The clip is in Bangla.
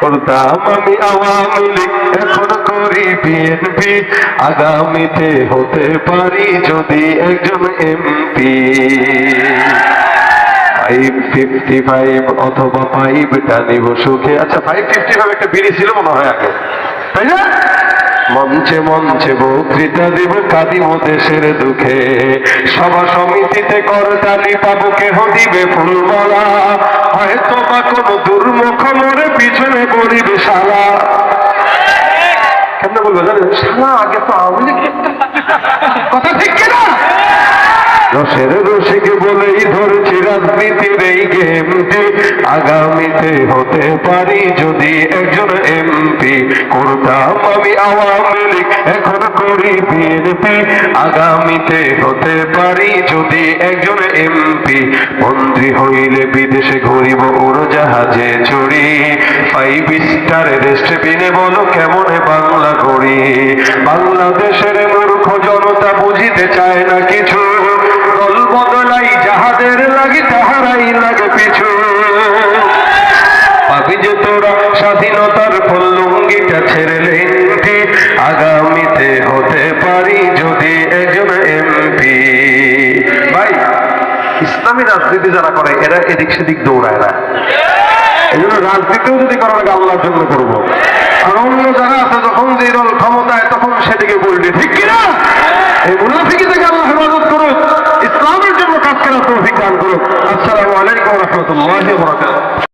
করতাম আমি আওয়ামী লীগ এখন করি বিএনপি আগামীতে হতে পারি যদি একজন এমপি ফাইভ ফিফটি ফাইভ অথবা ফাইভ আচ্ছা ফাইভ ফিফটি ফাইভ একটা বিড়ি ছিল মনে হয় আগে। তাই না? মঞ্চে মঞ্চে বক্তৃতা দিব, কাঁদিব দেশের দুঃখে। সভা সমিতিতে করতালি পাবো, কেহ দিবে ফুলমালা। হয়তো বা কোনো দুর্মুখ মরে পড়িবে শালা কেমন বলব জানেন আগে তো আওয়ামী কথা ঠিক কিনা? রসের রসিক বলেই ধরছি রাজনীতির এই গেমটি। আগামীতে হতে পারি যদি একজন এমপি। করতাম আমি আওয়ামী লীগ, এখন করি বিএনপি। আগামীতে হতে পারি যদি একজন এমপি। মন্ত্রী হইলে বিদেশে ফাইভ স্টার রেস্টবিনে বলো কেমনে বাংলা করি? বাংলাদেশের মূর্খ জনতা বুঝিতে চায় না কিছু। দল বদলাই যাহাদের লাগে তাহারাই লাগে পিছু। পাবি যে তোরা স্বাধীনতার ফল্লুঙ্গিটা ছেড়ে লেঙ্গি আগামীতে হতে পারি যদি একজন এমপি। ভাই, ইসলামী রাজনীতি যারা করে, এরা এদিক সেদিক দৌড়ায় না। এই জন্য রাজনীতিও যদি করার আল্লাহর জন্য করব। আর অন্য যারা আছে, যখন যে ক্ষমতায়, তখন সেদিকে বললি ঠিক কিনা? এই মুনাফিকে থেকে আল্লাহ হেফাজত করুক। ইসলামের জন্য কাজ করার তৌফিক দান করুক। আসসালামু আলাইকুম রহমতুল্লাহ